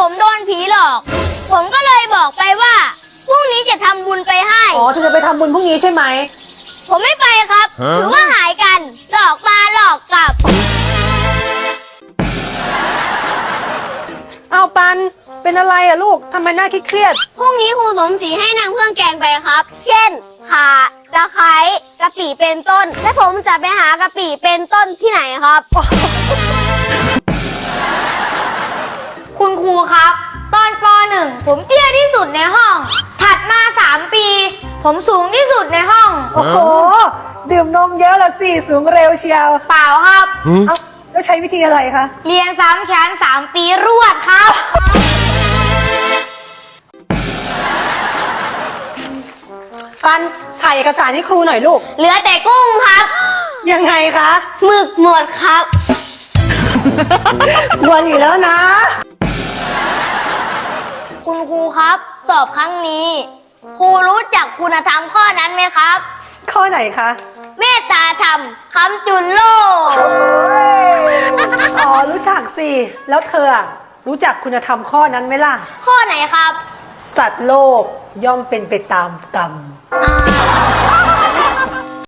ผมโดนผีหลอก ผมก็เลยบอกไปว่าพรุ่งนี้จะทำบุญไปให้ อ๋อจะไปทำบุญพรุ่งนี้ใช่ไหม ผมไม่ไปครับ ฮะ ถือว่าหายกัน หลอกมาหลอกกลับ เอาปัน เป็นอะไรอะลูกทำไมหน้าเครียดพรุ่งนี้ครูสมศรีให้นางเครื่องแกงไปครับ เช่น ข่าตะไคร้กะปิเป็นต้น และผมจะไปหากะปิเป็นต้นที่ไหนครับ ครูครับ ตอนป .1 ผมเตี้ยที่สุดในห้อง ถัดมา 3 ปี ผมสูงที่สุดในห้องๆโอ้โห ดื่มนมเยอะละสิ สูงเร็วเชียวเปล่าครับ เอ้าแล้วใช้วิธีอะไรคะ เรียนซ้ำชั้น 3 ปีรวดครับปันถ่ายเอกสารให้ครูหน่อยลูก เหลือแต่กุ้งครับ ยังไงคะ หมึกหมดครับ กวนอยู่แล้วนะ คุณครูครับ สอบครั้งนี้ ครูรู้จักคุณธรรมข้อนั้นไหมครับ ข้อไหนคะ เมตตาธรรมคำจุนโลกอ๋อรู้จักสิ แล้วเธออะรู้จักคุณธรรมข้อนั้นไหมล่ะ ข้อไหนครับ สัตว์โลกย่อมเป็นไปตามกรรม อ้า